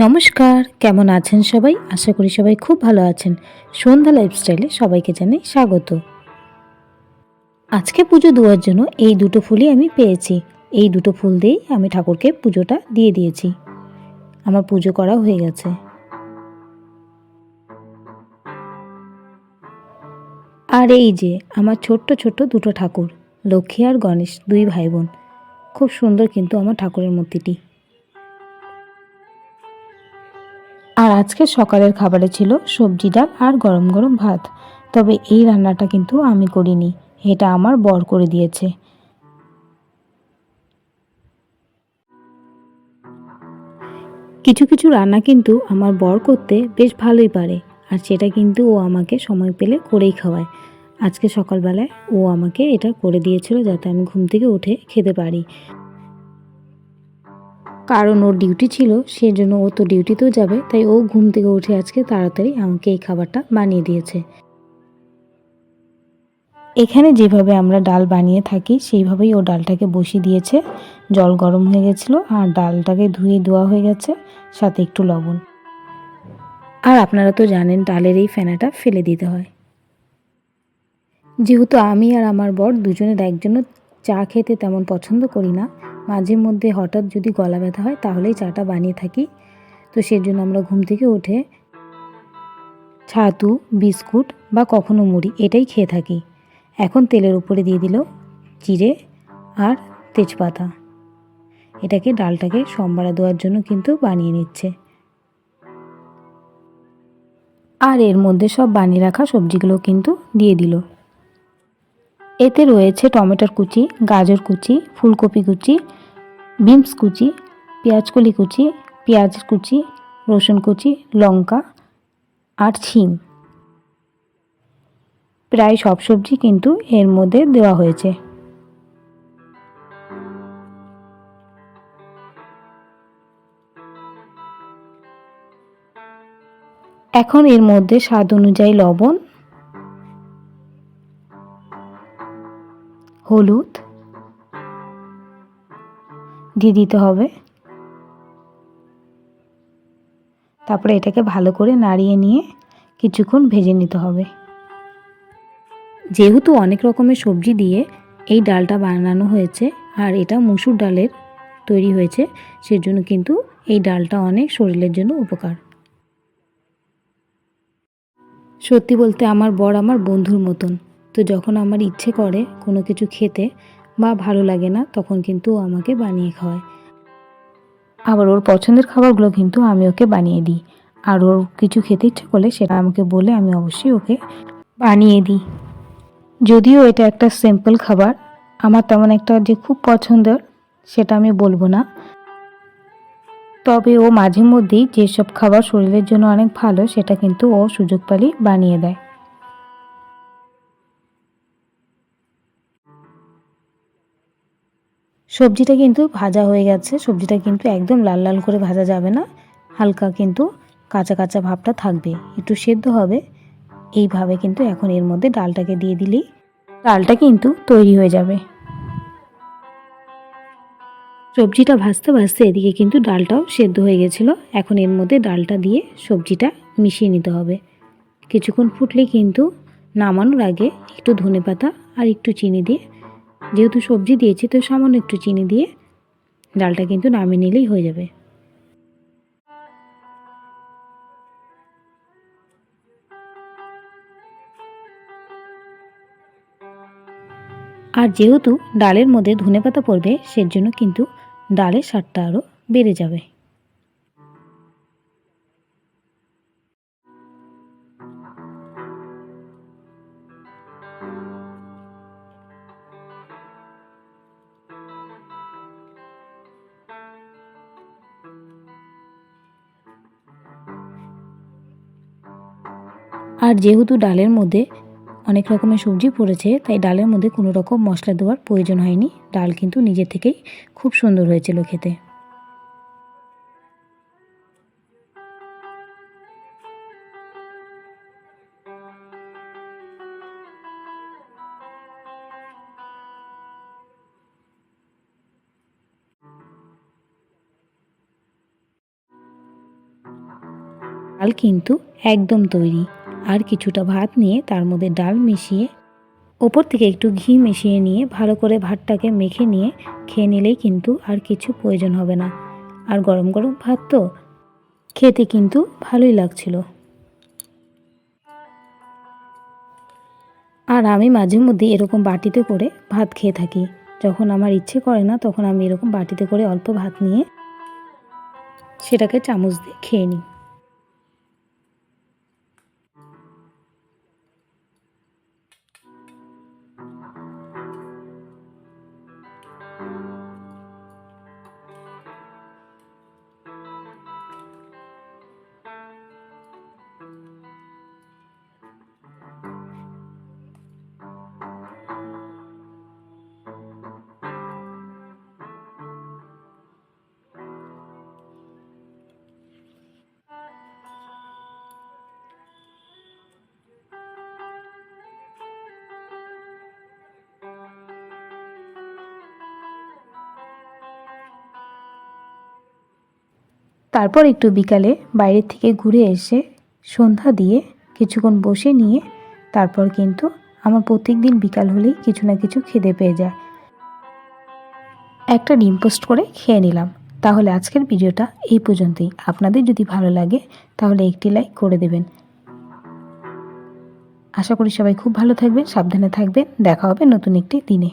নমস্কার, কেমন আছেন সবাই? আশা করি সবাই খুব ভালো আছেন। সন্ধ্যা লাইফস্টাইলে সবাইকে জানাই স্বাগত। আজকে পুজো দেওয়ার জন্য এই দুটো ফুলই আমি পেয়েছি। এই দুটো ফুল দিয়েই আমি ঠাকুরকে পুজোটা দিয়ে দিয়েছি। আমার পুজো করা হয়ে গেছে। আর এই যে, আমার ছোট্ট ছোট্ট দুটো ঠাকুর, লক্ষ্মী আর গণেশ, দুই ভাই বোন খুব সুন্দর কিন্তু আমার ঠাকুরের মূর্তিটি। আর আজকে সকালের খাবারে ছিল সবজি ডাল আর গরম গরম ভাত। তবে এই রান্নাটা কিন্তু আমি করিনি, এটা আমার বর করে দিয়েছে। কিছু কিছু রান্না কিন্তু আমার বর করতে বেশ ভালোই পারে, আর সেটা কিন্তু ও আমাকে সময় পেলে করেই খাওয়ায়। আজকে সকালবেলায় ও আমাকে এটা করে দিয়েছিল যাতে আমি ঘুম থেকে উঠে খেতে পারি। কারণ ওর ডিউটি ছিল সেই জন্য ও তো ডিউটিতেও যাবে, তাই ও ঘুম থেকে উঠে আজকে তাড়াতাড়ি আমাকে এই খাবারটা বানিয়ে দিয়েছে। এখানে যেভাবে আমরা ডাল বানিয়ে থাকি, সেইভাবেই ও ডালটাকে বসিয়ে দিয়েছে। জল গরম হয়ে গেছিল আর ডালটাকে ধুয়ে দেওয়া হয়ে গেছে, সাথে একটু লবণ। আর আপনারা তো জানেন, ডালের এই ফেনাটা ফেলে দিতে হয়। যেহেতু আমি আর আমার বর দুজনের একজনও চা খেতে তেমন পছন্দ করি না মাঝে মধ্যে হঠাৎ যদি গলা ব্যথা হয়, তাহলেই চাটা বানিয়ে থাকি। তো সেজন্য আমরা ঘুম থেকে উঠে ছাতু, বিস্কুট বা কখনো মুড়ি এটাই খেয়ে থাকি। এখন তেলের উপরে দিয়ে দিল জিরে আর তেজপাতা। এটাকে ডালটাকে সম্বারা দেওয়ার জন্য কিন্তু বানিয়ে নিচ্ছে। আর এর মধ্যে সব বানিয়ে রাখা সবজিগুলো কিন্তু দিয়ে দিল। এতে রয়েছে টমেটোর কুচি, গাজর কুচি, ফুলকপি কুচি বিনস কুচি পেঁয়াজকলি কুচি, পেঁয়াজ কুচি, রসুন কুচি, লঙ্কা আর ছিম প্রায় সব সবজি কিন্তু এর মধ্যে দেওয়া হয়েছে। এখন এর মধ্যে স্বাদ অনুযায়ী লবণ, হলুদ দিয়ে দিতে হবে। তারপরে এটাকে ভালো করে নাড়িয়ে নিয়ে কিছুক্ষণ ভেজে নিতে হবে। যেহেতু অনেক রকমের সবজি দিয়ে এই ডালটা বানানো হয়েছে আর এটা মুসুর ডালের তৈরি হয়েছে, সেজন্য কিন্তু এই ডালটা অনেক শরীরের জন্য উপকার। সত্যি বলতে আমার বর আমার বন্ধুর মতন। তো যখন আমার ইচ্ছে করে কোনো কিছু খেতে বা ভালো লাগে না, তখন কিন্তু আমাকে বানিয়ে খাওয়ায়। আবার ওর পছন্দের খাবারগুলো কিন্তু আমি ওকে বানিয়ে দিই। আর ওর কিছু খেতে ইচ্ছে করলে সেটা আমাকে বলে আমি অবশ্যই ওকে বানিয়ে দিই। যদিও এটা একটা সিম্পল খাবার, আমার তেমন একটা যে খুব পছন্দের সেটা আমি বলব না। তবে ও মাঝে মধ্যেই যেসব খাবার শরীরের জন্য অনেক ভালো, সেটা কিন্তু ও সুযোগ পেলেই বানিয়ে দেয়। সবজিটা কিন্তু ভাজা হয়ে গেছে। সবজিটা কিন্তু একদম লাল লাল করে ভাজা যাবে না। হালকা কিন্তু কাঁচা কাঁচা ভাবটা থাকবে। একটু সেদ্ধ হবে। এইভাবে কিন্তু এখন এর মধ্যে ডালটাকে দিয়ে দিলেই ডালটা কিন্তু তৈরি হয়ে যাবে। সবজিটা ভাজতে ভাজতে এদিকে কিন্তু ডালটাও সেদ্ধ হয়ে গেছিল। এখন এর মধ্যে ডালটা দিয়ে সবজিটা মিশিয়ে নিতে হবে। কিছুক্ষণ ফুটলে কিন্তু নামানোর আগে একটু ধনে পাতা আর একটু চিনি দিয়ে যেহেতু সবজি দিয়েছি, তো সামান্য একটু চিনি দিয়ে ডালটা কিন্তু নামিয়ে নিলেই হয়ে যাবে। আর যেহেতু ডালের মধ্যে ধনেপাতা পড়বে, সেজন্য কিন্তু ডালের স্বাদটা আরও বেড়ে যাবে। আর যেহেতু ডালের মধ্যে অনেক রকমের সবজি পড়েছে, তাই ডালের মধ্যে কোনো রকম মশলা দেওয়ার প্রয়োজন হয়নি। ডাল কিন্তু নিজে থেকেই খুব সুন্দর হয়েছিল খেতে। ডাল কিন্তু একদম তৈরি। আর কিছুটা ভাত নিয়ে তার মধ্যে ডাল মিশিয়ে, ওপর থেকে একটু ঘি মিশিয়ে নিয়ে ভালো করে ভাতটাকে মেখে নিয়ে খেয়ে নিলেই কিন্তু আর কিছু প্রয়োজন হবে না। আর গরম গরম ভাত তো, খেতে কিন্তু ভালোই লাগছিল। আর আমি মাঝে মধ্যে এরকম বাটিতে করে ভাত খেয়ে থাকি। যখন আমার ইচ্ছে করে না, তখন আমি এরকম বাটিতে করে অল্প ভাত নিয়ে সেটাকে চামচ দিয়ে খেয়ে নিই। তারপর একটু বিকালে বাইরে থেকে ঘুরে এসে সন্ধ্যা দিয়ে কিছুক্ষণ বসে নিয়ে তারপর কিন্তু আমার প্রত্যেক দিন বিকাল হলেই কিছু না কিছু খেতে পেয়ে যায়। একটা ডিম পোস্ট করে খেয়ে নিলাম। তাহলে আজকের ভিডিওটা এই পর্যন্তই। আপনাদের যদি ভালো লাগে তাহলে একটি লাইক করে দেবেন। আশা করি সবাই খুব ভালো থাকবেন, সাবধানে থাকবেন। দেখা হবে নতুন একটি দিনে।